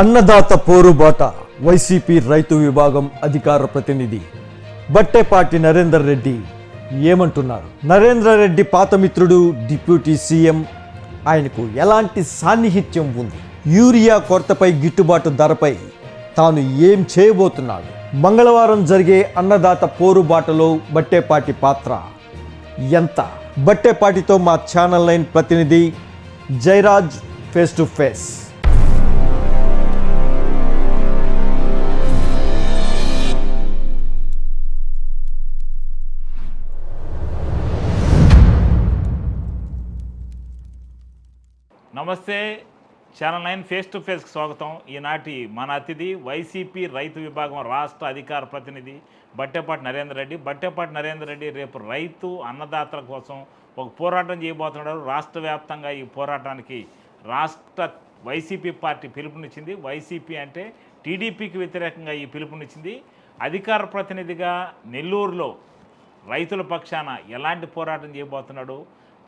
అన్నదాత పోరుబాట YCP రైతు విభాగం అధికార ప్రతినిధి. బట్టేపాటి నరేందర్ రెడ్డి ఏమంటున్నారు? నరేంద్ర రెడ్డి పాత మిత్రుడు డిప్యూటీ సీఎం. ఆయనకు ఎలాంటి సాన్నిహిత్యం ఉంది? యూరియా కొరతపై గిట్టుబాటు ధరపై తాను ఏం చేయబోతున్నాడు? మంగళవారం జరిగే అన్నదాత పోరుబాటలో బట్టేపాటి పాత్ర ఎంత? బట్టేపాటితో మా ఛానల్ లైన్ ప్రతినిధి జయరాజ్ ఫేస్ టు ఫేస్. నమస్తే ఛానల్ నైన్ ఫేస్ టు ఫేస్కి స్వాగతం. ఈనాటి మన అతిథి వైసీపీ రైతు విభాగం రాష్ట్ర అధికార ప్రతినిధి బట్టెపాటి నరేందర్ రెడ్డి. బట్టెపాటి నరేందర్ రెడ్డి రేపు రైతు అన్నదాతల కోసం ఒక పోరాటం చేయబోతున్నాడు. రాష్ట్ర వ్యాప్తంగా ఈ పోరాటానికి రాష్ట్ర వైసీపీ పార్టీ పిలుపునిచ్చింది. వైసీపీ అంటే టీడీపీకి వ్యతిరేకంగా ఈ పిలుపునిచ్చింది. అధికార ప్రతినిధిగా నెల్లూరులో రైతుల పక్షాన ఎలాంటి పోరాటం చేయబోతున్నాడు?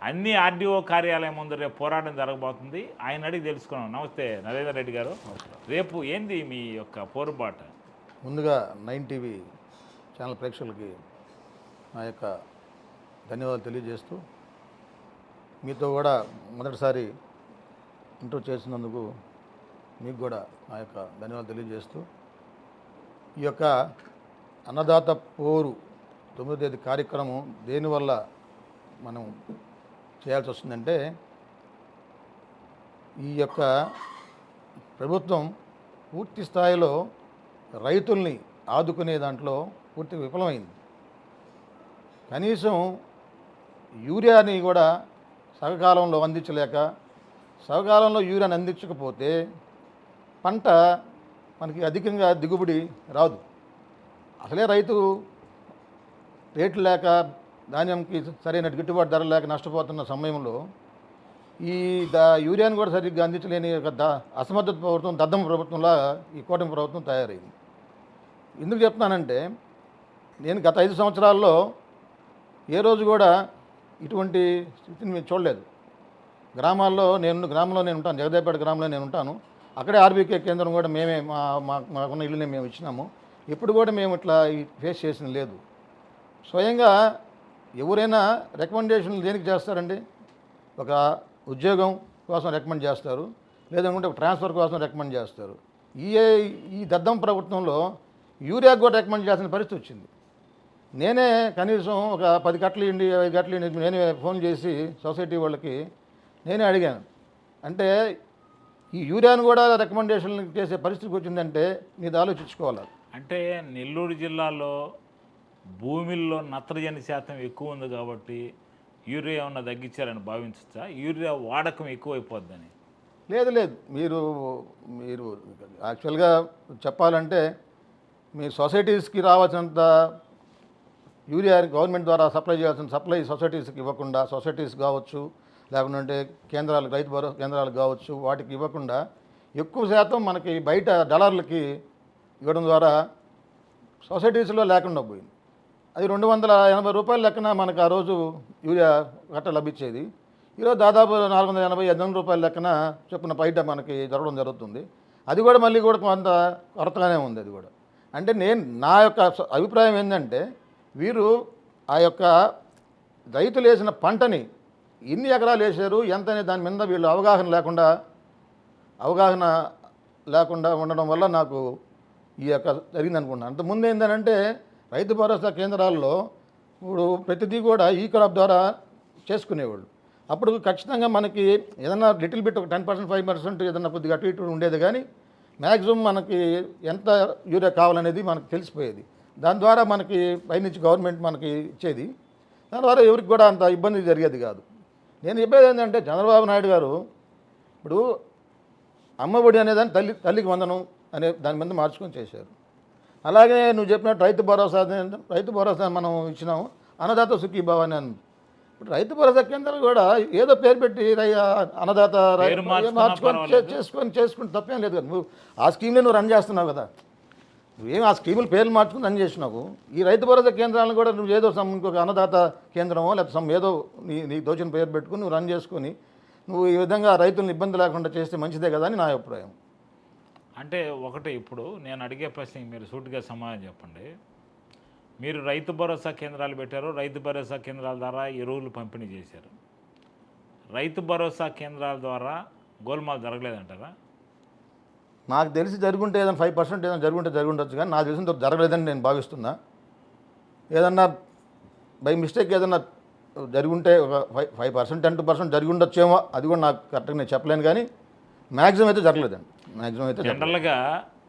అన్ని ఆర్డీఓ కార్యాలయం ముందు రేపు పోరాటం జరగబోతుంది. ఆయన అడిగి తెలుసుకున్నాం. నమస్తే నరేందర్ రెడ్డి గారు. రేపు ఏంది మీ యొక్క పోరుబాట? ముందుగా నైన్ టీవీ ఛానల్ ప్రేక్షకులకి నా యొక్క ధన్యవాదాలు తెలియజేస్తూ మీతో కూడా మొదటిసారి ఇంటర్వ్యూ చేసినందుకు మీకు కూడా నా యొక్క ధన్యవాదాలు తెలియజేస్తూ ఈ యొక్క అన్నదాత పోరు తొమ్మిదో తేదీ కార్యక్రమం దేనివల్ల మనం చేయాల్సి వస్తుందంటే ఈ యొక్క ప్రభుత్వం పూర్తి స్థాయిలో రైతుల్ని ఆదుకునే దాంట్లో పూర్తి విఫలమైంది. కనీసం యూరియాని కూడా సగకాలంలో అందించలేక సగకాలంలో యూరియాని అందించకపోతే పంట మనకి అధికంగా దిగుబడి రాదు. అసలే రైతు రేట్లు లేక ధాన్యంకి సరైన గిట్టుబాటు ధర లేక నష్టపోతున్న సమయంలో ఈ ద యూరియాని కూడా సరిగ్గా అందించలేని ద అసమర్థత ప్రభుత్వం దద్దం ప్రభుత్వంలా ఈ కూటమి ప్రభుత్వం తయారైంది. ఎందుకు చెప్తున్నానంటే నేను గత ఐదు సంవత్సరాల్లో ఏ రోజు కూడా ఇటువంటి స్థితిని మేము చూడలేదు. గ్రామాల్లో నేను గ్రామంలో నేను ఉంటాను జగదేపేట గ్రామంలో నేను ఉంటాను. అక్కడే ఆర్బీకే కేంద్రం కూడా మేమే మా మాకున్న ఇల్లునే మేము ఇచ్చినాము. ఇప్పుడు కూడా మేము ఇట్లా ఫేస్ చేసిన లేదు. స్వయంగా ఎవరైనా రికమెండేషన్లు దేనికి చేస్తారండి? ఒక ఉద్యోగం కోసం రికమెండ్ చేస్తారు లేదంటే ఒక ట్రాన్స్ఫర్ కోసం రికమెండ్ చేస్తారు. ఈ ఈ దద్దం ప్రభుత్వంలో యూరియా కూడా రికమెండ్ చేసిన పరిస్థితి వచ్చింది. నేనే కనీసం ఒక పది గంటలు ఇండి ఐదు గంటలు ఇండి నేనే ఫోన్ చేసి సొసైటీ వాళ్ళకి నేనే అడిగాను. అంటే ఈ యూరియాను కూడా రికమెండేషన్లు చేసే పరిస్థితికి వచ్చిందంటే మీద ఆలోచించుకోవాలి? అంటే నెల్లూరు జిల్లాలో భూమిల్లో నత్రజని శాతం ఎక్కువ ఉంది కాబట్టి యూరియా ఏమన్నా తగ్గించారని భావించచ్చా? యూరియా వాడకం ఎక్కువైపోద్దని. లేదు లేదు. మీరు మీరు యాక్చువల్గా చెప్పాలంటే మీ సొసైటీస్కి రావాల్సినంత యూరియా గవర్నమెంట్ ద్వారా సప్లై చేయాల్సిన సప్లై సొసైటీస్కి ఇవ్వకుండా సొసైటీస్ కావచ్చు లేకుంటే కేంద్రాలు రైతు భరోసా కేంద్రాలు కావచ్చు వాటికి ఇవ్వకుండా ఎక్కువ శాతం మనకి బయట డలర్లకి ఇవ్వడం ద్వారా సొసైటీస్లో లేకుండా పోయింది. అది రెండు వందల ఎనభై రూపాయల లెక్కన మనకు ఆ రోజు యూరియా గట్ట లభించేది. ఈరోజు దాదాపు నాలుగు వందల ఎనభై ఐదు వందల రూపాయల లెక్కన చొప్పున బయట మనకి జరగడం జరుగుతుంది. అది కూడా మళ్ళీ కూడా కొంత కొరతగానే ఉంది అది కూడా. అంటే నేను నా యొక్క అభిప్రాయం ఏంటంటే వీరు ఆ యొక్క రైతులు వేసిన పంటని ఎన్ని ఎకరాలు వేసారు ఎంత అనే దాని మీద వీళ్ళు అవగాహన లేకుండా అవగాహన లేకుండా ఉండడం వల్ల నాకు ఈ యొక్క జరిగింది అనుకుంటున్నాను అంతకుముందు ఏంటంటే రైతు భరోసా కేంద్రాల్లో ఇప్పుడు ప్రతిదీ కూడా ఈ క్రాప్ ద్వారా చేసుకునేవాళ్ళు. అప్పుడు ఖచ్చితంగా మనకి ఏదన్నా లిటిల్ బిట్ ఒక టెన్ పర్సెంట్ ఫైవ్ పర్సెంట్ ఏదన్నా కొద్దిగా అటు ఇటు ఉండేది కానీ మ్యాక్సిమం మనకి ఎంత యూరియా కావాలనేది మనకు తెలిసిపోయేది. దాని ద్వారా మనకి పైనుంచి గవర్నమెంట్ మనకి ఇచ్చేది. దాని ద్వారా ఎవరికి కూడా అంత ఇబ్బంది జరిగేది కాదు. నేను చెప్పేది ఏంటంటే చంద్రబాబు నాయుడు గారు ఇప్పుడు అమ్మఒడి అనేదాన్ని తల్లి తల్లికి వందనం అనే దాని మీద మార్చుకొని చేశారు. అలాగే నువ్వు చెప్పినట్టు రైతు భరోసా రైతు భరోసా మనం ఇచ్చినాము. అన్నదాత సుఖీభావ అని అంది. ఇప్పుడు రైతు భరోసా కేంద్రాలు కూడా ఏదో పేరు పెట్టి అన్నదాత మార్చుకొని. చేసుకొని చేసుకుని తప్పేం లేదు కదా. నువ్వు ఆ స్కీమ్ని నువ్వు రన్ చేస్తున్నావు కదా. నువ్వేం ఆ స్కీములు పేర్లు మార్చుకుని రన్ చేసినావు? ఈ రైతు భరోసా కేంద్రాలను కూడా నువ్వు ఏదో సమ్ ఇంకొక అన్నదాత కేంద్రమో లేకపోతే సమ్ ఏదో నీ నీ దోచిన పేరు పెట్టుకుని నువ్వు రన్ చేసుకొని నువ్వు ఈ విధంగా రైతులను ఇబ్బంది లేకుండా చేస్తే మంచిదే కదా అని నా అభిప్రాయం. అంటే ఒకటి ఇప్పుడు నేను అడిగే ప్రశ్నకి మీరు సూటిగా సమాధానం చెప్పండి. మీరు రైతు భరోసా కేంద్రాలు పెట్టారు రైతు భరోసా కేంద్రాల ద్వారా ఎరువులు పంపిణీ చేశారు. రైతు భరోసా కేంద్రాల ద్వారా గోల్మాల్ జరగలేదంటారా? నాకు తెలిసి జరుగుంటే ఏదైనా ఫైవ్ పర్సెంట్ ఏదైనా జరుగుంటే జరుగుండొచ్చు కానీ నాకు తెలిసిన జరగలేదని నేను భావిస్తున్నా. ఏదన్నా బై మిస్టేక్ ఏదన్నా జరుగుంటే ఒక five five percent ten percent జరిగి ఉండొచ్చేమో అది కూడా నాకు కరెక్ట్గా నేను చెప్పలేను కానీ మ్యాక్సిమం అయితే జరగలేదండి. మ్యాక్సిమం అయితే. జనరల్గా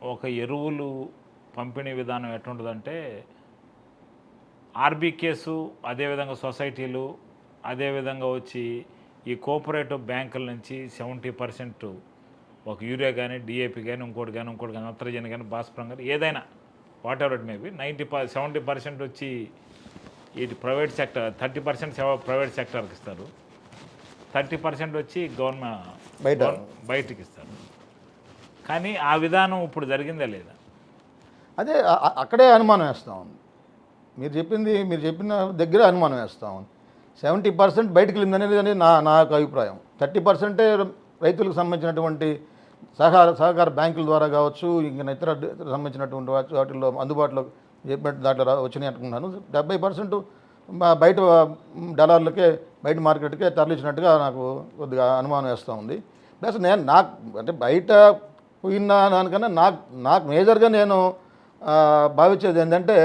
ఒక ఎరువులు పంపిణీ విధానం ఎట్లుంటుందంటే ఆర్బీ కేసు అదేవిధంగా సొసైటీలు అదేవిధంగా వచ్చి ఈ కోఆపరేటివ్ బ్యాంకుల నుంచి సెవెంటీ పర్సెంట్ ఒక యూరియా కానీ డిఏపి కానీ ఇంకోటి కానీ ఇంకోటి కానీ నత్రజని కానీ భాస్పరం కానీ ఏదైనా whatever it maybe ninety per seventy percent వచ్చి ఇది private sector thirty percent private సెక్టర్కి ఇస్తారు థర్టీ పర్సెంట్ వచ్చి గవర్నమెంట్ బయట. బయటికి ఇస్తారు కానీ ఆ విధానం ఇప్పుడు జరిగిందా లేదా? అదే అక్కడే అనుమానం వేస్తా ఉంది. మీరు చెప్పింది మీరు చెప్పిన దగ్గర అనుమానం వేస్తా ఉంది. సెవెంటీ పర్సెంట్ బయటకు వెళ్ళిందనేది అనేది నా నా యొక్క అభిప్రాయం. థర్టీ పర్సెంటే రైతులకు సంబంధించినటువంటి సహకార సహకార బ్యాంకుల ద్వారా కావచ్చు ఇంకా ఇతర సంబంధించినటువంటి వాటిల్లో అందుబాటులో చెప్పినట్టు దాంట్లో వచ్చినాయి అనుకుంటున్నాను. డెబ్బై పర్సెంట్ బయట డాలర్లకే బయట మార్కెట్కే తరలించినట్టుగా నాకు కొద్దిగా అనుమానం వేస్తూ ఉంది. ప్లస్ నేను నాకు అంటే బయట పోయిన దానికన్నా నాకు నాకు మేజర్గా నేను భావించేది ఏంటంటే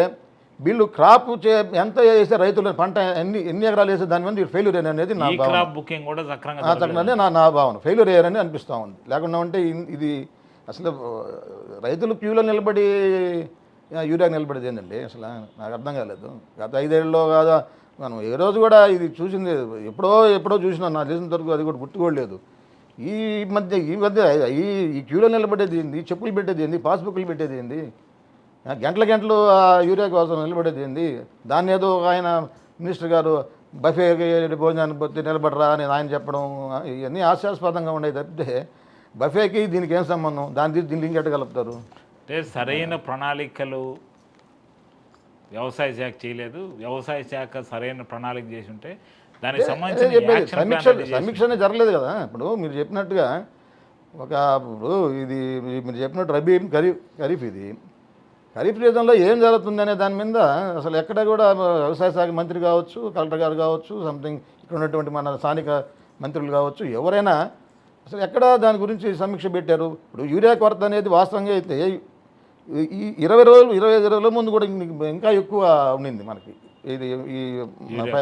వీళ్ళు క్రాప్ చే ఎంత వేసే రైతులు పంట ఎన్ని ఎన్ని ఎకరాలు వేసే దాని మీద వీళ్ళు ఫెయిల్యూర్ అనేది నా క్రాప్ బుకింగ్ కూడా సక్రంగా నా నా భావన. ఫెయిల్యూర్ అయ్యారని అనిపిస్తూ ఉంది. లేకుండా ఉంటే ఇది అసలు రైతులు క్యూలో నిలబడి యూరియా నిలబడేది ఏంటండి అసలు నాకు అర్థం కాలేదు. గత ఐదేళ్ళలో కాదా మనం ఏ రోజు కూడా ఇది చూసింది ఎప్పుడో ఎప్పుడో చూసినా నాకు తెలిసినంత వరకు అది కూడా గుర్తుకోలేదు ఈ మధ్య ఈ మధ్య ఈ ఈ క్యూలో నిలబడేది ఏంది? చెప్పులు పెట్టేది ఏంది? పాస్బుక్లు పెట్టేది ఏంది? గంటల గంటలు ఆ యూరియా కోసం నిలబడేది ఏంది? దాన్ని ఏదో ఒక ఆయన మినిస్టర్ గారు బఫే భోజనాన్ని పోతే నిలబడరా అని ఆయన చెప్పడం ఇవన్నీ హాస్యాస్పదంగా ఉండేది తప్పితే బఫేకి దీనికి ఏం సంబంధం? దాని దీన్ని దీనికి ఎట్ట అంటే సరైన ప్రణాళికలు వ్యవసాయ శాఖ చేయలేదు. వ్యవసాయ శాఖ సరైన ప్రణాళిక చేసి ఉంటే దానికి సమీక్ష సమీక్షనే జరగలేదు కదా. ఇప్పుడు మీరు చెప్పినట్టుగా ఒక ఇప్పుడు ఇది మీరు చెప్పినట్టు రబీ ఖరీఫ్ ఖరీఫ్ ఇది. ఖరీఫ్ సీజన్లో ఏం జరుగుతుంది అనే దాని మీద అసలు ఎక్కడ కూడా వ్యవసాయ శాఖ మంత్రి కావచ్చు కలెక్టర్ గారు కావచ్చు సంథింగ్ ఇక్కడ ఉన్నటువంటి మన స్థానిక మంత్రులు కావచ్చు ఎవరైనా అసలు ఎక్కడ దాని గురించి సమీక్ష పెట్టారు? ఇప్పుడు యూరియా కొరత అనేది వాస్తవంగా అయితే ఈ ఇరవై రోజులు ఇరవై ఐదు రోజుల ముందు కూడా ఇంక- ఎక్కువ ఉండింది మనకి. ఇది ఈ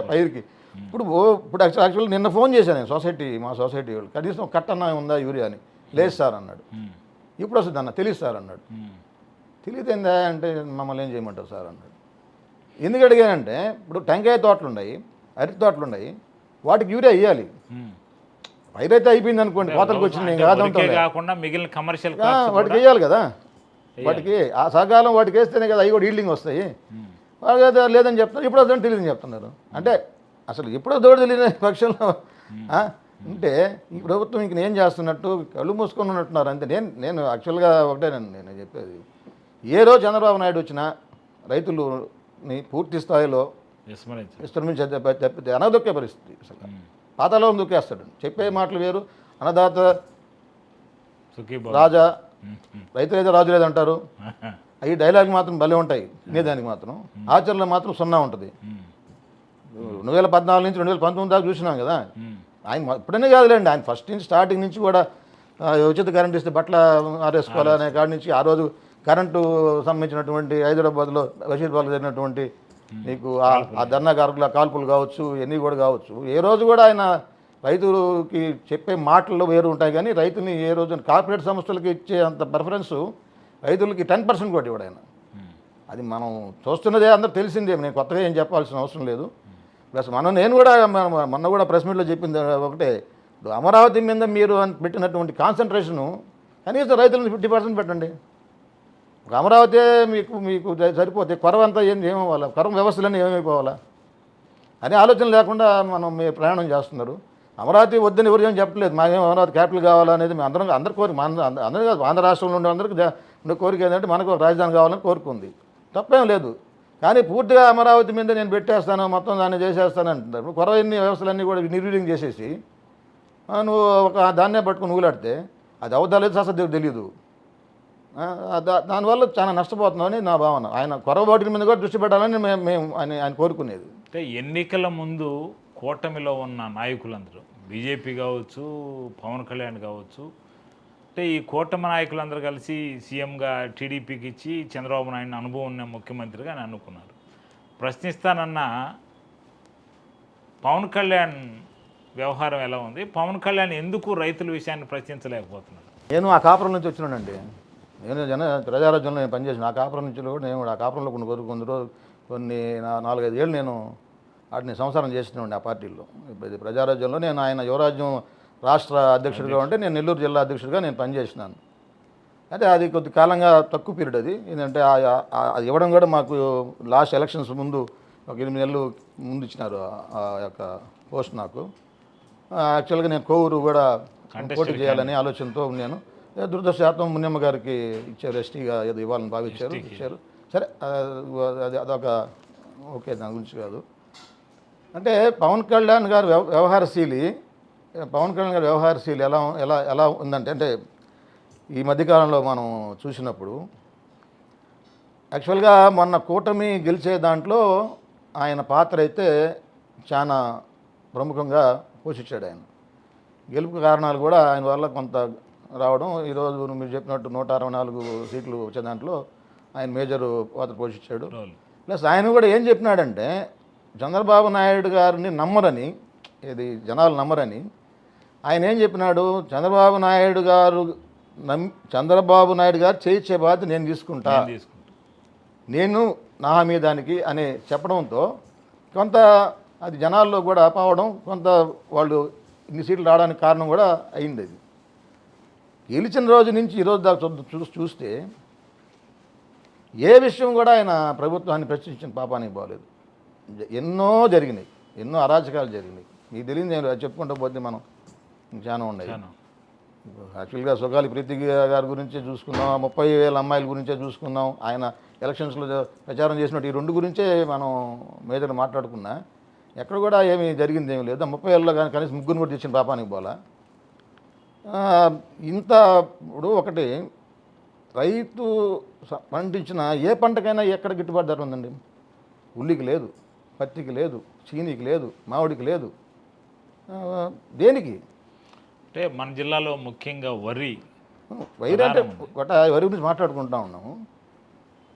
పైరుకి. ఇప్పుడు ఇప్పుడు యాక్చువల్ నిన్న ఫోన్ చేశాను నేను సొసైటీ మా సొసైటీ వాళ్ళు. కనీసం కట్ట అన్న ఉందా యూరియా అని. లేదు సార్ అన్నాడు. ఉమ్, ఇప్పుడు వస్తుంది అన్న తెలియదు సార్ అన్నాడు. ఉమ్, తెలియదేందా అంటే మమ్మల్ని ఏం చేయమంటారు సార్ అన్నాడు. ఎందుకు అడిగానంటే ఇప్పుడు టెంకాయ తోటలు ఉన్నాయి అరటి తోటలు ఉన్నాయి వాటికి యూరియా ఉమ్. పైరైతే అయిపోయింది అనుకోండి కోతలకు వచ్చింది కాకుండా మిగిలిన కమర్షియల్ వాటికి వేయాలి కదా. వాటికి ఆ సకాలం వాటికి వేస్తేనే కదా అవి కూడా ఈల్డింగ్ వస్తాయి. లేదని చెప్తున్నారు ఇప్పుడు అదే తెలియదని చెప్తున్నారు. అంటే అసలు ఎప్పుడో దోడు తెలియని పక్షంలో అంటే ఈ ప్రభుత్వం ఇంక నేను చేస్తున్నట్టు కళ్ళు మూసుకొని ఉన్నట్టున్నారు. అంతే. నేను నేను యాక్చువల్గా ఒకటే నేను నేను చెప్పేది. ఏ రోజు చంద్రబాబు నాయుడు వచ్చినా రైతులని పూర్తి స్థాయిలో విస్మరించారు. విస్తరించి తప్పితే అనదొక్కే పరిస్థితి అసలు. పాతాలో దొక్కేస్తాడు చెప్పే మాటలు వేరు. అన్నదాత రాజా రైతు లేదా రాజు లేదంటారు అవి డైలాగ్ మాత్రం భలే ఉంటాయి. దానికి మాత్రం. ఆచరణలో మాత్రం సున్నా ఉంటుంది. రెండు వేల పద్నాలుగు నుంచి రెండు వేల పంతొమ్మిది దాకా చూసినాం కదా. ఆయన ఇప్పుడనే కాదులేండి ఆయన ఫస్ట్ నుంచి స్టార్టింగ్ నుంచి కూడా ఉచిత కరెంట్ ఇస్తే బట్టల ఆరేసుకోవాలి అనే కాడి నుంచి ఆ రోజు కరెంటు సంబంధించినటువంటి హైదరాబాద్లో బషీర్బాద్లో జరిగినటువంటి మీకు ఆ- ధర్నా కారకుల కాల్పులు కావచ్చు ఇవన్నీ కూడా కావచ్చు. ఏ రోజు కూడా ఆయన రైతులకి చెప్పే మాటల్లో వేరు ఉంటాయి కానీ రైతుని ఏ రోజు కార్పొరేట్ సంస్థలకి ఇచ్చే అంత ప్రిఫరెన్స్ రైతులకి టెన్ పర్సెంట్ కూడా ఇవ్వడు ఆయన. అది మనం చూస్తున్నదే అందరూ తెలిసిందే నేను కొత్తగా ఏం చెప్పాల్సిన అవసరం లేదు. ప్లస్ మనం నేను కూడా మన- మొన్న కూడా ప్రెస్ మీట్లో చెప్పింది ఒకటే. ఇప్పుడు అమరావతి మీద మీరు పెట్టినటువంటి కాన్సన్ట్రేషను కనీసం రైతులను ఫిఫ్టీ పర్సెంట్ పెట్టండి. ఒక అమరావతి మీకు మీకు సరిపోతే కొరవ అంతా ఏం ఏమవ్వాలా కొరవ వ్యవస్థలన్నీ ఏమైపోవాలా అనే ఆలోచన లేకుండా మనం మీ ప్రయాణం చేస్తున్నారు. అమరావతి వద్దని ఎవరు ఏం చెప్పలేదు మాకేం అమరావతి క్యాపిటల్ కావాలనేది మేము అందరం అందరి కోరిక మన అందరూ కాదు ఆంధ్ర రాష్ట్రంలో ఉండే అందరికీ ఉండే కోరిక ఏంటంటే మనకు ఒక రాజధాని కావాలని కోరుకుంది. తప్పేం లేదు. కానీ పూర్తిగా అమరావతి మీద నేను పెట్టేస్తాను మొత్తం దాన్ని చేసేస్తాను అంటున్నారు. కొరవన్ని వ్యవస్థలన్నీ కూడా నిర్వీర్యం చేసేసి నువ్వు ఒక దాన్నే పట్టుకుని ఊలాడితే అది అవుతాలేదు అసలు తెలియదు దానివల్ల చాలా నష్టపోతున్నామని నా భావన. ఆయన కొరబాటుల మీద కూడా దృష్టి పెట్టాలని మేము మేము ఆయన ఆయన కోరుకునేది. అంటే ఎన్నికల ముందు కూటమిలో ఉన్న నాయకులందరూ బీజేపీ కావచ్చు పవన్ కళ్యాణ్ కావచ్చు అంటే ఈ కూటమి నాయకులందరూ కలిసి సీఎంగా టీడీపీకి ఇచ్చి చంద్రబాబు నాయుడు అనుభవం ఉన్న ముఖ్యమంత్రిగా అని అనుకున్నారు. ప్రశ్నిస్తానన్న పవన్ కళ్యాణ్ వ్యవహారం ఎలా ఉంది? పవన్ కళ్యాణ్ ఎందుకు రైతుల విషయాన్ని ప్రశ్నించలేకపోతున్నాడు నేను ఆ కాపురం నుంచి వచ్చినానండి. నేను జన ప్రజారాజ్యంలో నేను పనిచేసిన ఆ కాపురం నుంచి కూడా నేను కూడా ఆ కాపురంలో కొన్ని కొరకు కొన్ని కొన్ని నా- నాలుగైదు ఏళ్ళు నేను వాటిని సంసారం చేసినండి ఆ పార్టీలో ప్రజారాజ్యంలో నేను ఆయన యువరాజ్యం రాష్ట్ర అధ్యక్షుడిగా ఉంటే నేను నెల్లూరు జిల్లా అధ్యక్షుడిగా నేను పనిచేసినాను అయితే అది కొద్ది కాలంగా తక్కువ పీరియడ్ అది. ఏంటంటే అది ఇవ్వడం కూడా మాకు లాస్ట్ ఎలక్షన్స్ ముందు ఒక ఎనిమిది నెలలు ముందు ఇచ్చినారు ఆ- యొక్క పోస్ట్ నాకు. యాక్చువల్గా నేను కోవూరు కూడా పోటీ చేయాలని ఆలోచనతో నేను ఏ దురదృష్టశాతం మున్నమ్మ గారికి ఇచ్చారు ఎస్టీగా ఏదో ఇవ్వాలని భావించారు ఇచ్చారు. సరే అది అదొక ఓకే దాని గురించి కాదు. అంటే పవన్ కళ్యాణ్ గారు వ్యవ- వ్యవహారశీలి పవన్ కళ్యాణ్ గారి వ్యవహారశీలి ఎలా ఎలా ఎలా ఉందంటే అంటే ఈ మధ్యకాలంలో మనం చూసినప్పుడు యాక్చువల్గా మొన్న కూటమి గెలిచే దాంట్లో ఆయన పాత్ర అయితే చాలా ప్రముఖంగా పోషించాడు ఆయన. గెలుపు కారణాలు కూడా ఆయన వల్ల కొంత రావడం ఈరోజు మీరు చెప్పినట్టు నూట అరవై నాలుగు సీట్లు వచ్చే దాంట్లో ఆయన మేజర్ పాత్ర పోషించాడు. ప్లస్ ఆయన కూడా ఏం చెప్పినాడంటే చంద్రబాబు నాయుడు గారిని నమ్మరని ఇది జనాలు నమ్మరని ఆయన ఏం చెప్పినాడు? చంద్రబాబు నాయుడు గారు నమ్ చంద్రబాబు నాయుడు గారు చేయించే బాధ్యత నేను తీసుకుంటా. నేను నా మీద దానికి అని చెప్పడంతో కొంత అది జనాల్లో కూడా పోవడం కొంత వాళ్ళు ఇన్ని సీట్లు రావడానికి కారణం కూడా అయింది అది. గెలిచిన రోజు నుంచి ఈరోజు దాకా చూస్తే ఏ విషయం కూడా ఆయన ప్రభుత్వాన్ని ప్రశ్నించిన పాపానికి బాగలేదు ఎన్నో జరిగినాయి ఎన్నో అరాచకాలు జరిగినాయి. మీకు తెలియదు నేను చెప్పుకుంటూ పోతే మనం ఉన్నాయి చాలా. యాక్చువల్గా సుగాలి ప్రీతి గారి గురించే చూసుకుందాం ముప్పై వేల అమ్మాయిల గురించే చూసుకుందాం ఆయన ఎలక్షన్స్లో ప్రచారం చేసినట్టు ఈ రెండు గురించే మనం మేజర్ మాట్లాడుకున్నా. ఎక్కడ కూడా ఏమీ జరిగింది ఏమీ లేదు. ముప్పై ఏళ్ళలో కానీ కనీసం ముగ్గురు కూడా తెచ్చిన పాపానికి పోలా ఇంత ఇప్పుడు ఒకటి రైతు పండించిన ఏ పంటకైనా ఎక్కడ గిట్టుబాటు ధర ఉందండి? ఉల్లికి లేదు పత్తికి లేదు చీనీకి లేదు మామిడికి లేదు. దేనికి? అంటే మన జిల్లాలో ముఖ్యంగా వరి వైర్ అంటే ఒకట వరి గురించి మాట్లాడుకుంటా ఉన్నాము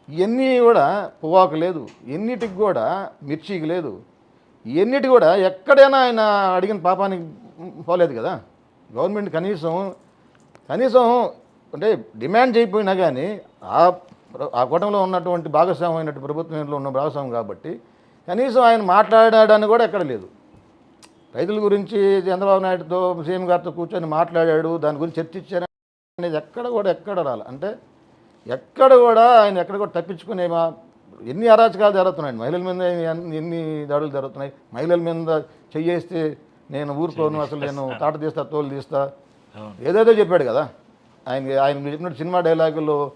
ఇవన్నీ కూడా పువ్వాకు లేదు. ఎన్నిటికి కూడా మిర్చికి లేదు. ఎన్నిటి కూడా ఎక్కడైనా ఆయన అడిగిన పాపానికి పోలేదు కదా. గవర్నమెంట్ కనీసం కనీసం అంటే డిమాండ్ చేయకపోయినా కానీ ఆ ఆ కూటమిలో ఉన్నటువంటి భాగస్వామ్యం అయినటువంటి ప్రభుత్వంలో ఉన్న భాగస్వామ్యం కాబట్టి కనీసం ఆయన మాట్లాడాడని కూడా ఎక్కడ లేదు. రైతుల గురించి చంద్రబాబు నాయుడుతో సీఎం గారితో కూర్చొని మాట్లాడాడు దాని గురించి చర్చించారు అనేది ఎక్కడ కూడా ఎక్కడ రాలి. అంటే ఎక్కడ కూడా ఆయన ఎక్కడ కూడా తప్పించుకునే మా ఎన్ని అరాచకాలు జరుగుతున్నాయి మహిళల మీద ఎన్ని- దాడులు జరుగుతున్నాయి. మహిళల మీద చెయ్యేస్తే నేను ఊరుకోను అసలు నేను తాట తీస్తా తోలు తీస్తా. ఏదేదో చెప్పాడు కదా. ఆయన ఆయన చెప్పినట్టు సినిమా డైలాగులు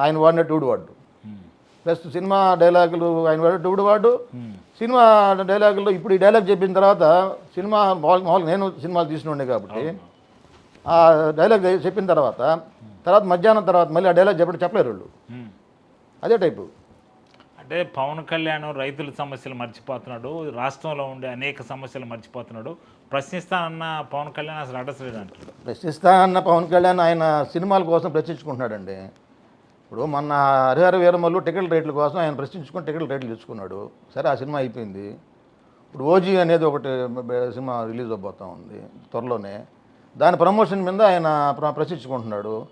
ఆయన వాడినట్టు ఊడు వాడు. ఉమ్. ప్లస్ సినిమా డైలాగులు ఆయన వాడినట్టు ఊడు వాడు. ఉమ్. సినిమా డైలాగుల్లో ఇప్పుడు ఈ డైలాగ్ చెప్పిన తర్వాత సినిమా మామూలు మామూలుగా నేను సినిమాలు తీసినండే కాబట్టి ఆ డైలాగ్ చెప్పిన తర్వాత తర్వాత మధ్యాహ్నం తర్వాత మళ్ళీ ఆ డైలాగ్ చెప్పడం చెప్పలేరు వాళ్ళు. అదే టైపు. అంటే పవన్ కళ్యాణ్ రైతుల సమస్యలు మర్చిపోతున్నాడు రాష్ట్రంలో ఉండే అనేక సమస్యలు మర్చిపోతున్నాడు. ప్రశ్నిస్తానన్న పవన్ కళ్యాణ్ అసలు అడసలేడు అంటాడు ప్రశ్నిస్తా అన్న పవన్ కళ్యాణ్ ఆయన సినిమాల కోసం ప్రశ్నించుకుంటున్నాడండి. ఇప్పుడు మొన్న హరిహర వీరమల్లు టికెట్ రేట్ల కోసం ఆయన ప్రశ్నించుకుని టికెట్ రేట్లు తెచ్చుకున్నాడు సరే ఆ సినిమా అయిపోయింది. ఇప్పుడు ఓజీ అనేది ఒకటి సినిమా రిలీజ్ అవబోతా ఉంది త్వరలోనే. దాని ప్రమోషన్ మీద ఆయన ప్ర- ప్రశ్నించుకుంటున్నాడు.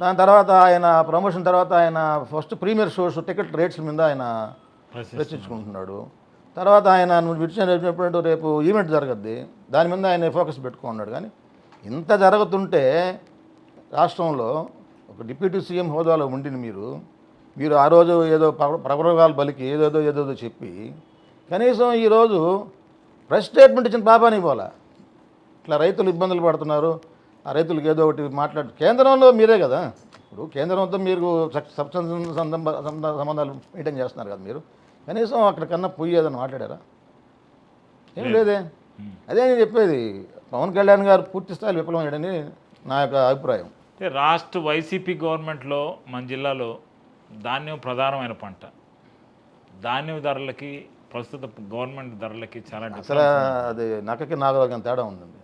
దాని తర్వాత ఆయన ప్రమోషన్ తర్వాత ఆయన first premiere shows ticket rates మీద ఆయన ప్రశ్నించుకుంటున్నాడు. తర్వాత ఆయన విడిచిన చెప్పినట్టు రేపు ఈవెంట్ జరగద్ది. దాని మీద ఆయన ఫోకస్ పెట్టుకున్నాడు. కానీ ఇంత జరుగుతుంటే రాష్ట్రంలో డిప్యూటీ సీఎం హోదాలో ఉండిన మీరు మీరు ఆ రోజు ఏదో ప్ర- ప్రబలగాలు బలికి ఏదేదో ఏదేదో చెప్పి కనీసం ఈరోజు ప్రెస్ స్టేట్మెంట్ ఇచ్చిన పాపానికి పోలా ఇట్లా రైతులు ఇబ్బందులు పడుతున్నారు ఆ రైతులకు ఏదో ఒకటి మాట్లాడు కేంద్రంలో మీరే కదా. ఇప్పుడు కేంద్రంతో మీరు సంబంధాలు మెయింటైన్ చేస్తున్నారు కదా మీరు. కనీసం అక్కడికన్నా పోయి ఏదైనా మాట్లాడారా? ఏం లేదే. అదే నేను చెప్పేది పవన్ కళ్యాణ్ గారు పూర్తి స్థాయిలో విఫలమయ్యాడని నా యొక్క అభిప్రాయం. అంటే రాష్ట్ర వైసీపీ గవర్నమెంట్లో మన జిల్లాలో ధాన్యం ప్రధానమైన పంట. ధాన్యం ధరలకి ప్రస్తుత గవర్నమెంట్ ధరలకి చాలా అసలు అది నక్కకి నాగలోకం తేడా ఉందండి.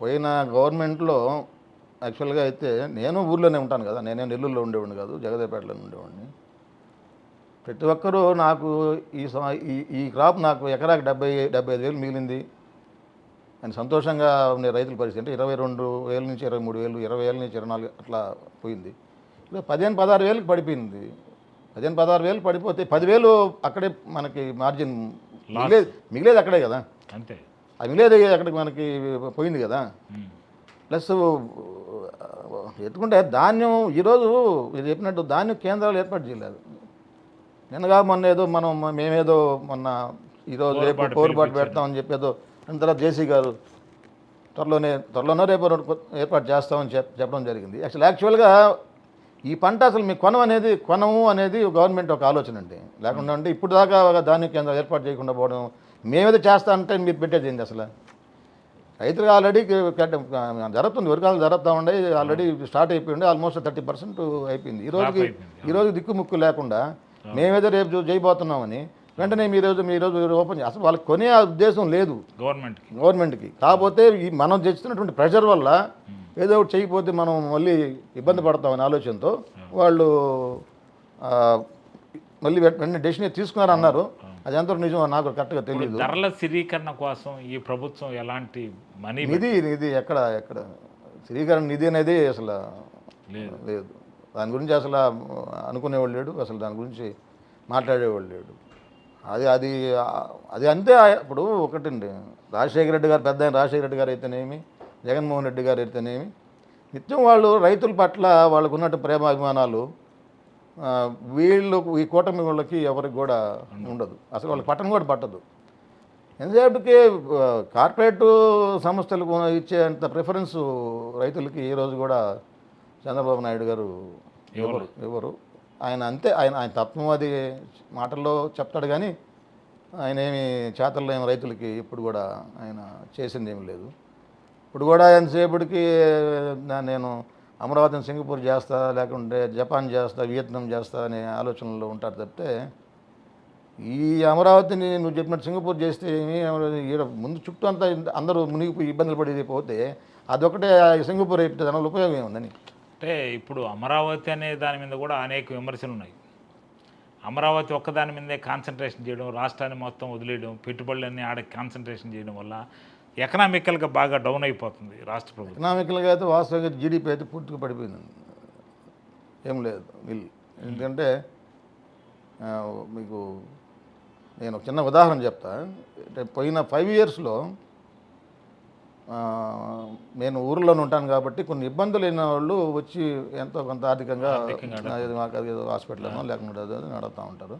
పోయిన గవర్నమెంట్లో యాక్చువల్గా అయితే నేను ఊర్లోనే ఉంటాను కదా నేనే నెల్లూరులో ఉండేవాడిని కాదు జగదేపేటలో ఉండేవాడిని. ప్రతి ఒక్కరూ నాకు ఈ ఈ క్రాప్ నాకు ఎకరాకి డెబ్బై డెబ్బై ఐదు వేలు మిగిలింది. అని సంతోషంగా ఉండే రైతుల పరిస్థితి అంటే ఇరవై రెండు వేల నుంచి ఇరవై మూడు వేలు ఇరవై వేల నుంచి ఇరవై నాలుగు అట్లా పోయింది. ఇప్పుడు పదిహేను పదహారు వేలకు పడిపోయింది. పదిహేను పదహారు వేలు పడిపోతే పదివేలు అక్కడే మనకి మార్జిన్ మిగిలేదు మిగిలేదు అక్కడే కదా. అంతే. అది మిగిలేదు అక్కడికి మనకి పోయింది కదా. ప్లస్ ఎత్తుకుంటే ధాన్యం ఈరోజు మీరు చెప్పినట్టు ధాన్యం కేంద్రాలు ఏర్పాటు చేయలేదు. నిన్నగా మొన్న ఏదో మనం మేమేదో మొన్న ఈరోజు రేపు పోరుబాటు పెడతామని చెప్పి ఏదో దాని తర్వాత జేసీ గారు త్వరలోనే త్వరలోనే రేపు ఏర్పాటు చేస్తామని చెప్ చెప్పడం జరిగింది. యాక్చువల్ యాక్చువల్గా ఈ పంట అసలు మీ కొనం అనేది కొనము అనేది గవర్నమెంట్ ఒక ఆలోచన అండి. లేకుండా అంటే ఇప్పుడు దాకా ధాన్య కేంద్రం ఏర్పాటు చేయకుండా పోవడం మేమేదో చేస్తా అంటే మీరు పెట్టేది ఏంటి అసలు? రైతులు ఆల్రెడీ జరుగుతుంది వరకాలు జరుగుతూ ఉండే ఆల్రెడీ స్టార్ట్ అయిపోయింది. ఆల్మోస్ట్ థర్టీ పర్సెంట్ అయిపోయింది. ఈ రోజుకి అయిపోయింది. ఈ రోజు దిక్కుముక్కు లేకుండా మేమేదో రేపు చేయబోతున్నామని వెంటనే మీ రోజు మీ రోజు ఓపెన్ అసలు వాళ్ళకి కొనే ఉద్దేశం లేదు. గవర్నమెంట్కి గవర్నమెంట్కి కాకపోతే ఈ మనం తెచ్చుతున్నటువంటి ప్రెషర్ వల్ల ఏదో ఒకటి చేయకపోతే మనం మళ్ళీ ఇబ్బంది పడతామనే ఆలోచనతో వాళ్ళు ఆ, మళ్ళీ వెంట- వెంటనే డెసిషన్ తీసుకున్నారు అన్నారు అది ఎంతవరకు నిజం నాకు కరెక్ట్గా తెలియదు ధరల స్థిరీకరణ కోసం ఈ ప్రభుత్వం ఎలాంటి మనీ నిధి నిధి ఎక్కడ ఎక్కడ? శ్రీకరణ నిధి అనేది అసలు లేదు. లేదు. దాని గురించి అసలు అనుకునేవాళ్ళు లేడు. అసలు దాని గురించి మాట్లాడేవాళ్ళు లేడు. అది అది అది అంతే. ఇప్పుడు ఒకటండి. రాజశేఖర రెడ్డి గారు పెద్ద రాజశేఖర రెడ్డి గారు అయితేనేమి జగన్మోహన్ రెడ్డి గారు అయితేనేమి నిత్యం వాళ్ళు రైతుల పట్ల వాళ్ళకు ఉన్నట్టు ప్రేమాభిమానాలు వీళ్ళు ఈ కూటమి వాళ్ళకి ఎవరికి కూడా ఉండదు. అసలు వాళ్ళకి పట్టణం కూడా పట్టదు. ఎంతసేపటికి ఆ, కార్పొరేట్ సంస్థలకు ఇచ్చేంత ప్రిఫరెన్స్ రైతులకి ఈ రోజు కూడా చంద్రబాబు నాయుడు గారు ఎవరు ఎవరు ఆయన అంతే ఆయన ఆయన తత్వం అది మాటల్లో చెప్తాడు కానీ ఆయన ఏమి చేతల్లో ఏమి రైతులకి ఇప్పుడు కూడా ఆయన చేసింది ఏమి లేదు. ఇప్పుడు కూడా ఎంతసేపటికి నేను అమరావతిని సింగపూర్ చేస్తా లేకుంటే జపాన్ చేస్తా వియత్నాం చేస్తా అనే ఆలోచనలో ఉంటారు తప్పితే ఈ అమరావతిని నువ్వు చెప్పినట్టు సింగపూర్ చేస్తే ఏమి ఈడ ముందు చుట్టూ అంతా అందరూ మునిగిపోయి ఇబ్బందులు పడేది పోతే అదొకటే సింగపూర్ అయిపోతే దానివల్ల ఉపయోగం ఏముందని? అంటే ఇప్పుడు అమరావతి అనే దాని మీద కూడా అనేక విమర్శలు ఉన్నాయి. అమరావతి ఒక్కదాని మీదే కాన్సన్ట్రేషన్ చేయడం రాష్ట్రాన్ని మొత్తం వదిలేయడం పెట్టుబడులన్నీ ఆడ కాన్సన్ట్రేషన్ చేయడం వల్ల ఎకనామికల్గా బాగా డౌన్ అయిపోతుంది రాష్ట్ర ప్రభుత్వం. ఎకనామికల్గా అయితే వాస్తవంగా జీడిపి అయితే పూర్తిగా పడిపోయింది. ఏం లేదు వీళ్ళు. ఎందుకంటే మీకు నేను ఒక చిన్న ఉదాహరణ చెప్తా. అంటే పోయిన ఫైవ్ ఇయర్స్లో నేను ఊర్లోనే ఉంటాను కాబట్టి కొన్ని ఇబ్బందులు అయిన వాళ్ళు వచ్చి ఎంతో కొంత ఆర్థికంగా మాకు అది ఏదో హాస్పిటల్నో లేకుండా అది నడుస్తూ ఉంటారు.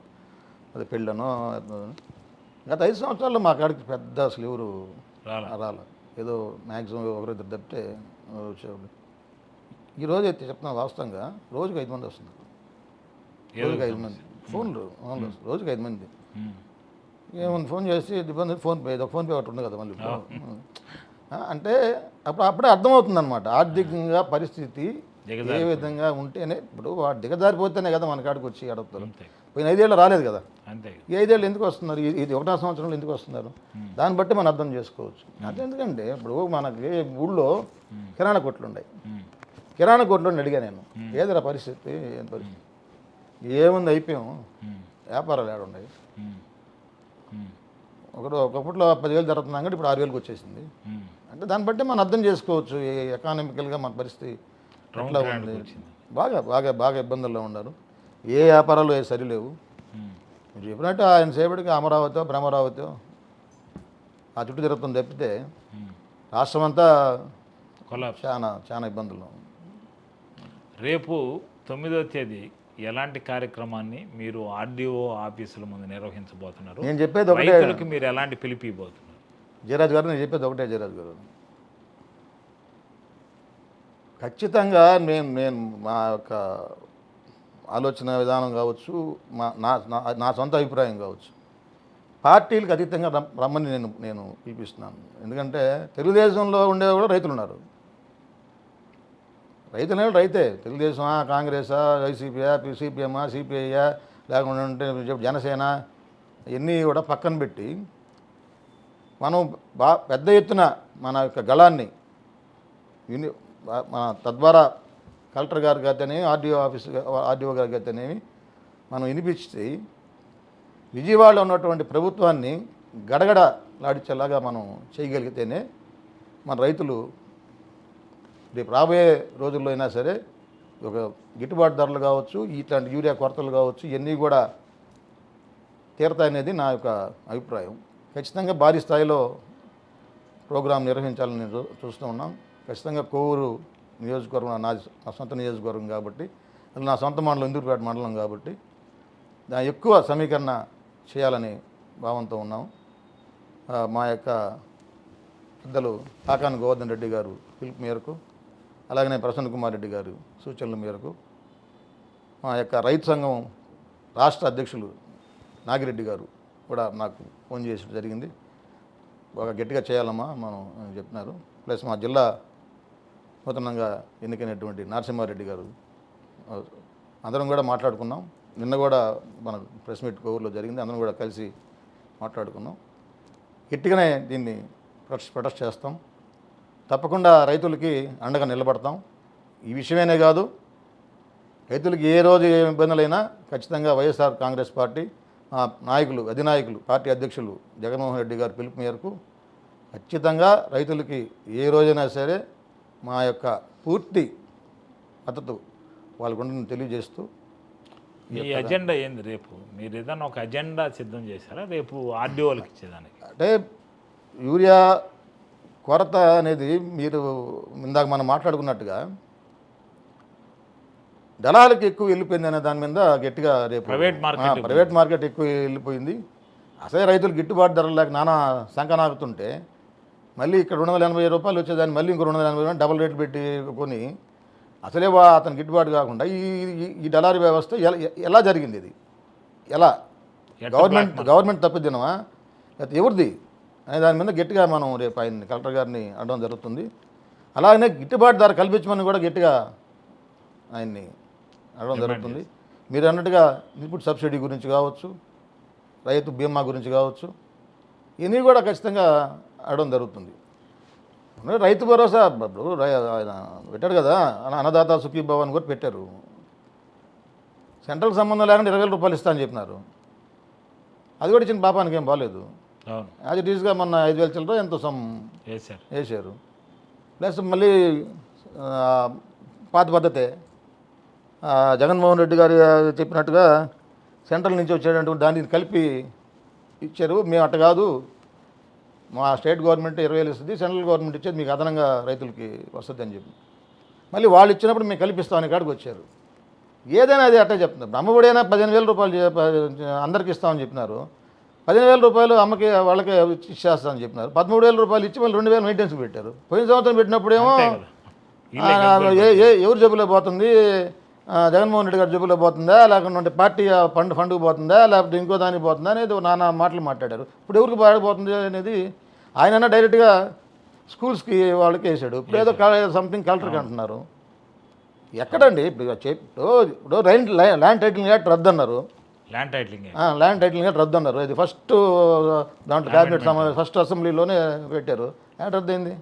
అది పెళ్ళనో గత ఐదు సంవత్సరాల్లో మా కాడికి పెద్ద అసలు ఎవరు రాలా. ఏదో మ్యాక్సిమం ఒకరిద్దరు తప్పితే వచ్చేవాళ్ళు. ఈరోజు అయితే చెప్తున్నా వాస్తవంగా రోజుకి ఐదు మంది వస్తున్నారు. రోజుకి ఐదు మంది. ఫోన్లు అవును, రోజుకి ఐదు మంది. ఏముంది ఫోన్ చేసి ఇబ్బంది ఫోన్ పే ఒక ఫోన్ పే ఒకటి ఉంది కదా మళ్ళీ అంటే అప్పుడు అప్పుడే అర్థమవుతుంది అనమాట ఆర్థికంగా పరిస్థితి ఏ విధంగా ఉంటేనే ఇప్పుడు వాడు దిగజారిపోతేనే కదా మన కాడికి వచ్చి అడుగుతారు పోయిన ఐదేళ్ళు రాలేదు కదా. ఈ ఐదేళ్ళు ఎందుకు వస్తున్నారు? ఇది ఒకటో సంవత్సరంలో ఎందుకు వస్తున్నారు? దాన్ని బట్టి మనం అర్థం చేసుకోవచ్చు. అంటే ఎందుకంటే ఇప్పుడు మనకి ఊళ్ళో కిరాణా కొట్లు ఉన్నాయి. కిరాణా కొట్లు అడిగా నేను. ఏదిరా పరిస్థితి? ఏం పరిస్థితి? ఏముంది? అయిపోయాం. వ్యాపారాలు ఏడున్నాయి. ఒకటి ఒకప్పట్లో పదివేలు జరుగుతుంది అంగడి ఇప్పుడు ఆరు వేలకు వచ్చేసింది. అంటే దాన్ని బట్టి మనం అర్థం చేసుకోవచ్చు ఎకానమికల్గా మన పరిస్థితి ఎట్లా ఉంది. బాగా బాగా బాగా ఇబ్బందుల్లో ఉన్నారు. ఏ వ్యాపారాలు ఏ సరిలేవు. ఉమ్. మీరు చెప్పినట్టు ఆయన సేపటికి అమరావతి భ్రమరావతి ఆ చుట్టూ తిరుగుతుంది తప్పితే ఉమ్. రాష్ట్రం అంతా చాలా చాలా ఇబ్బందుల్లో రేపు తొమ్మిదో తేదీ ఎలాంటి కార్యక్రమాన్ని మీరు ఆర్డీఓ ఆఫీసుల ముందు నిర్వహించబోతున్నారు? నేను చెప్పేది మీరు ఎలాంటి పిలిపి ఇవ్వబోతున్నారు? జయరాజ్ గారు నేను చెప్పేది ఒకటే జయరాజ్ గారు. ఖచ్చితంగా నేను నేను మా యొక్క ఆలోచన విధానం కావచ్చు మా నా నా- నా సొంత అభిప్రాయం కావచ్చు పార్టీలకు అతీతంగా రమ్మని నేను నేను పిలిపిస్తున్నాను. ఎందుకంటే తెలుగుదేశంలో ఉండే కూడా రైతులు ఉన్నారు. రైతులు రైతే తెలుగుదేశమా కాంగ్రెసా వైసీపీయా సిపిఎమ్మా సిపిఐయా లేకుండా ఉంటే జనసేన ఇవన్నీ కూడా పక్కన పెట్టి మనం బా పెద్ద ఎత్తున మన యొక్క గళాన్ని యూని మన తద్వారా కలెక్టర్ గారు గతనేమి ఆర్డీఓ ఆఫీస్ ఆర్డీఓ గారి గతనేమి మనం వినిపించి విజయవాడలో ఉన్నటువంటి ప్రభుత్వాన్ని గడగడ లాడించేలాగా మనం చేయగలిగితేనే మన రైతులు రేపు రాబోయే రోజుల్లో అయినా సరే ఒక గిట్టుబాటు ధరలు కావచ్చు ఇట్లాంటి యూరియా కొరతలు కావచ్చు ఇవన్నీ కూడా తీరతాయనేది నా యొక్క అభిప్రాయం. ఖచ్చితంగా భారీ స్థాయిలో ప్రోగ్రాం నిర్వహించాలని నేను చూ- చూస్తూ ఉన్నాం. ఖచ్చితంగా కోవూరు నియోజకవర్గం నా నా సొంత నియోజకవర్గం కాబట్టి నా సొంత మండలం ఇందూరుపేట మండలం కాబట్టి దాని ఎక్కువ సమీకరణ చేయాలని భావంతో ఉన్నాం. మా యొక్క పెద్దలు కాకాన్ గోవర్ధన్ రెడ్డి గారు పిలుపు మేరకు అలాగనే ప్రసన్న కుమార్ రెడ్డి గారు సూచనల మేరకు మా యొక్క రైతు సంఘం రాష్ట్ర అధ్యక్షులు నాగిరెడ్డి గారు కూడా నాకు ఫోన్ చేసి జరిగింది. బాగా గట్టిగా చేయాలమ్మా మనం చెప్పినారు. ప్లస్ మా జిల్లా నూతనంగా ఎన్నికైనటువంటి నరసింహారెడ్డి గారు అందరం కూడా మాట్లాడుకున్నాం. నిన్న కూడా మన ప్రెస్ మీట్ కోవూరులో జరిగింది. అందరం కూడా కలిసి మాట్లాడుకున్నాం. గట్టిగానే దీన్ని ప్రొటెస్ట్ ప్రొటెస్ట్ చేస్తాం. తప్పకుండా రైతులకి అండగా నిలబడతాం. ఈ విషయమేనే కాదు రైతులకి ఏ రోజు ఏ ఇబ్బందులైనా ఖచ్చితంగా వైఎస్ఆర్ కాంగ్రెస్ పార్టీ నాయకులు అధినాయకులు పార్టీ అధ్యక్షులు జగన్మోహన్ రెడ్డి గారి పిలుపు మేరకు ఖచ్చితంగా రైతులకి ఏ రోజైనా సరే మా యొక్క పూర్తి మద్దతు వాళ్ళకు ఉందని తెలియజేస్తూ మీ అజెండా ఏంది రేపు? మీరు ఏదైనా ఒక అజెండా సిద్ధం చేశారా? రేపు ఆర్డీఓలకు ఇచ్చేదానికి? అంటే యూరియా కొరత అనేది మీరు ఇందాక మనం మాట్లాడుకున్నట్టుగా దళాలకి ఎక్కువ వెళ్ళిపోయింది అనే దాని మీద గట్టిగా రేపు ప్రైవేట్ మార్కెట్ ప్రైవేట్ మార్కెట్ ఎక్కువ వెళ్ళిపోయింది. అసలే రైతులు గిట్టుబాటు ధరలు లేక నానా సంకనాగుతుంటే మళ్ళీ ఇక్కడ రెండు వందల ఎనభై రూపాయలు వచ్చేదాన్ని మళ్ళీ ఇంకో రెండు వందల ఎనభై రూపాయలు డబుల్ రేట్లు పెట్టి కొని అసలే వా- అతను గిట్టుబాటు కాకుండా ఈ ఈ- దళారీ వ్యవస్థ ఎలా ఎలా జరిగింది ఇది? ఎలా? గవర్నమెంట్ గవర్నమెంట్ తప్పిదినమా లేకపోతే ఎవరిది? అనే దాని మీద గట్టిగా మనం రేపు ఆయన కలెక్టర్ గారిని అనడం జరుగుతుంది. అలాగనే గిట్టుబాటు ధర కల్పించమని కూడా గట్టిగా ఆయన్ని అడగడం జరుగుతుంది. మీరు అన్నట్టుగా ఇన్పుట్ సబ్సిడీ గురించి కావచ్చు రైతు బీమా గురించి కావచ్చు ఇవన్నీ కూడా ఖచ్చితంగా అడగడం జరుగుతుంది. రైతు భరోసా ఇప్పుడు ఆయన పెట్టాడు కదా అన్న- అన్నదాత సుఖీభావ్ అని కూడా పెట్టారు. సెంట్రల్ సంబంధం లేకుండా ఇరవై వేల రూపాయలు ఇస్తా అని చెప్పినారు. అది కూడా ఇచ్చిన పాపానికి ఏం బాగాలేదు యాజ్ ఇట్ ఈస్గా మొన్న ఐదు వేల చిల్లర ఎంతో సమ్ వేశారు. వేసారు ప్లస్ మళ్ళీ పాత పద్ధతే జగన్మోహన్ రెడ్డి గారు చెప్పినట్టుగా సెంట్రల్ నుంచి వచ్చేటటువంటి దాన్ని కలిపి ఇచ్చారు. మేము అట్ట కాదు. మా స్టేట్ గవర్నమెంట్ ఇరవై వేలు ఇస్తుంది. సెంట్రల్ గవర్నమెంట్ ఇచ్చేది మీకు అదనంగా రైతులకి వస్తుంది అని చెప్పి. మళ్ళీ వాళ్ళు ఇచ్చినప్పుడు మేము కల్పిస్తామని కాడికి వచ్చారు. ఏదైనా అది అట్టే చెప్తున్నారు. అమ్మఒడైనా పదిహేను వేల రూపాయలు అందరికి ఇస్తామని చెప్పినారు. పదిహేను వేల రూపాయలు అమ్మకి వాళ్ళకి ఇచ్చేస్తామని చెప్పినారు. పదమూడు వేల రూపాయలు ఇచ్చి మళ్ళీ రెండు వేలు మెయింటెనెన్స్ పెట్టారు. పోయిన సంవత్సరం పెట్టినప్పుడేమో ఏ ఎవరు జబ్బులో పోతుంది? జగన్మోహన్ రెడ్డి గారి జబ్బులో పోతుందా? లేకుంటే పార్టీ ఫండ్ ఫండ్కి పోతుందా? లేకపోతే ఇంకో దానికి పోతుందా? అనేది నానా మాటలు మాట్లాడారు. ఇప్పుడు ఎవరికి బాడిపోతుంది అనేది ఆయన డైరెక్ట్గా స్కూల్స్కి వాళ్ళకి వేసాడు. ఇప్పుడు ఏదో సంథింగ్ కలెక్టర్కి అంటున్నారు. ఎక్కడండి? ఇప్పుడు ఇప్పుడు ఇప్పుడు రైన్ ల్యాండ్ టైటిల్ యాక్ట్ రద్దు అన్నారు land titling land title act రద్దు అన్నారు ఇది ఫస్ట్ దాంట్లో క్యాబినెట్ సమావేశం ఫస్ట్ అసెంబ్లీలోనే పెట్టారు. యాడ్ రద్దు అయింది?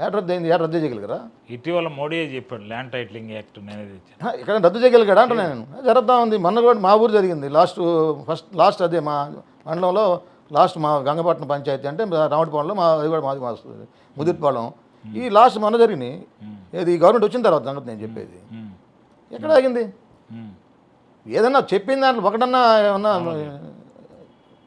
యాడ్ రద్దు అయింది యాడ్ రద్దు చేయగలిగారా? ఇటీవల మోడీ చెప్పాడు ల్యాండ్ టైటిలింగ్ యాక్ట్ నేనే తెచ్చాను. ఆ, ఇక్కడ రద్దు చేయగలిగాడు అంట నేను. జరుగుతూ ఉంది. మొన్న కూడా మా ఊరు జరిగింది. లాస్ట్ ఫస్ట్ లాస్ట్ అదే మా మండలంలో లాస్ట్ మా గంగపట్నం పంచాయతీ అంటే రామటిపాలెంలో మా అది కూడా మాది మా ముదిరిపాలెం. ఈ లాస్ట్ మొన్న జరిగినాయి. ఏది గవర్నమెంట్ వచ్చిన తర్వాత సంగతి నేను చెప్పేది. ఎక్కడ ఆగింది. ఏదన్నా చెప్పిన దాంట్లో ఒకటన్నా ఏమన్నా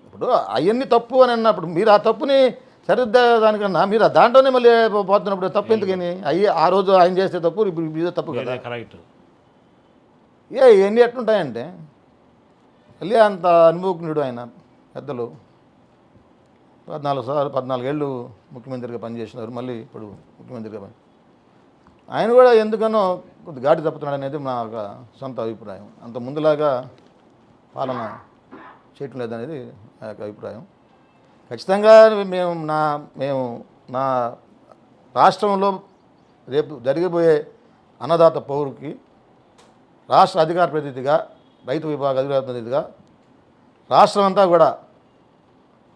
ఇప్పుడు అవన్నీ తప్పు అని అన్నప్పుడు మీరు ఆ తప్పుని సరిద్దా దానికన్నా మీరు దాంట్లోనే మళ్ళీ పోతున్నప్పుడు తప్పు ఎందుకని అయ్యి ఆ రోజు ఆయన చేస్తే తప్పు ఇప్పుడు ఇదే తప్పు కదా. కరెక్ట్. ఏ ఎన్ని ఎట్లుంటాయంటే? మళ్ళీ అంత అనుభవజ్ఞుడు ఆయన పెద్దలు. పద్నాలుగు సార్లు పద్నాలుగేళ్ళు ముఖ్యమంత్రిగా పనిచేసినారు మళ్ళీ ఇప్పుడు ముఖ్యమంత్రిగా పని ఆయన కూడా ఎందుకనో కొద్ది ఘాటి తప్పుతున్నాడు అనేది నా ఒక సొంత అభిప్రాయం. అంత ముందులాగా పాలన చేయటం లేదనేది నా యొక్క అభిప్రాయం. ఖచ్చితంగా మేము నా మేము నా రాష్ట్రంలో రేపు జరిగిపోయే అన్నదాత పౌరుకి రాష్ట్ర అధికార ప్రతినిధిగా రైతు విభాగ అధికార ప్రతినిధిగా రాష్ట్రం అంతా కూడా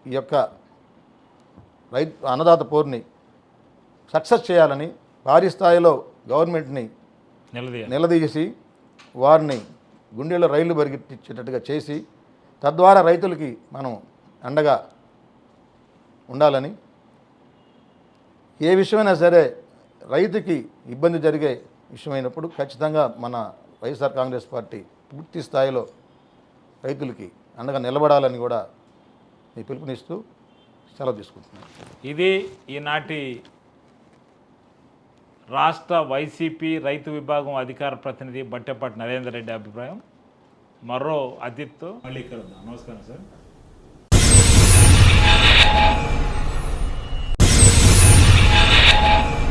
ఈ యొక్క రైతు అన్నదాత పౌరుని సక్సెస్ చేయాలని భారీ స్థాయిలో గవర్నమెంట్ని నిలదీసి వారిని గుండెల్లో రైళ్ళు పరిగెత్తించేటట్టుగా చేసి తద్వారా రైతులకి మనం అండగా ఉండాలని. ఏ విషయమైనా సరే రైతుకి ఇబ్బంది జరిగే విషయమైనప్పుడు ఖచ్చితంగా మన వైఎస్ఆర్ కాంగ్రెస్ పార్టీ పూర్తి స్థాయిలో రైతులకి అండగా నిలబడాలని కూడా ఈ పిలుపునిస్తూ సెలవు తీసుకుంటున్నాను ఇది ఈనాటి రాష్ట్ర వైసీపీ రైతు విభాగం అధికార ప్రతినిధి బట్టెపాటి నరేందర్ రెడ్డి అభిప్రాయం. మరో అతిథితో మళ్ళీ కలుద్దాం. నమస్కారం సార్. みんなであげて。